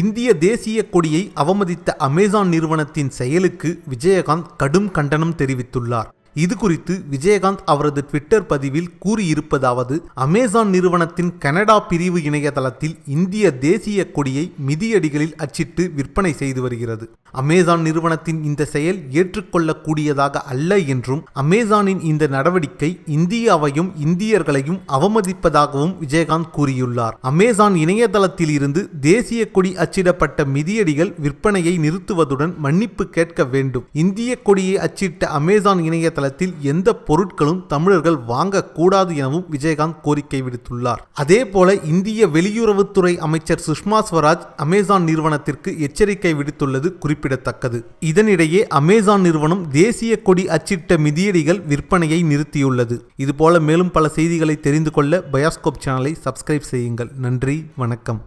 இந்திய தேசிய கொடியை அவமதித்த அமேசான் நிறுவனத்தின் செயலுக்கு விஜயகாந்த் கடும் கண்டனம் தெரிவித்துள்ளார். இது குறித்து விஜயகாந்த் அவரது ட்விட்டர் பதிவில் கூறியிருப்பதாவது அமேசான் நிறுவனத்தின் கனடா பிரிவு இணையதளத்தில் இந்திய தேசிய கொடியை மிதியடிகளில் அச்சிட்டு விற்பனை செய்து வருகிறது. அமேசான் நிறுவனத்தின் இந்த செயல் ஏற்றுக்கொள்ளக்கூடியதாக அல்ல என்றும் அமேசானின் இந்த நடவடிக்கை இந்தியாவையும் இந்தியர்களையும் அவமதிப்பதாகவும் விஜயகாந்த் கூறியுள்ளார். அமேசான் இணையதளத்தில் இருந்து தேசிய கொடி அச்சிடப்பட்ட மிதியடிகள் விற்பனையை நிறுத்துவதுடன் மன்னிப்பு கேட்க வேண்டும். இந்திய கொடியை அச்சிட்ட அமேசான் இணையதளத்தில் எந்த பொருட்களும் தமிழர்கள் வாங்கக்கூடாது எனவும் விஜயகாந்த் கோரிக்கை விடுத்துள்ளார். அதேபோல இந்திய வெளியுறவுத்துறை அமைச்சர் சுஷ்மா ஸ்வராஜ் அமேசான் நிறுவனத்திற்கு எச்சரிக்கை விடுத்துள்ளது குறிப்பிடத்தக்கது. இதனிடையே அமேசான் நிறுவனம் தேசிய கொடி அச்சிட்ட மிதியடிகள் விற்பனையை நிறுத்தியுள்ளது. இதுபோல மேலும் பல செய்திகளை தெரிந்து கொள்ள பயாஸ்கோப் சேனலை சப்ஸ்கிரைப் செய்யுங்கள். நன்றி வணக்கம்.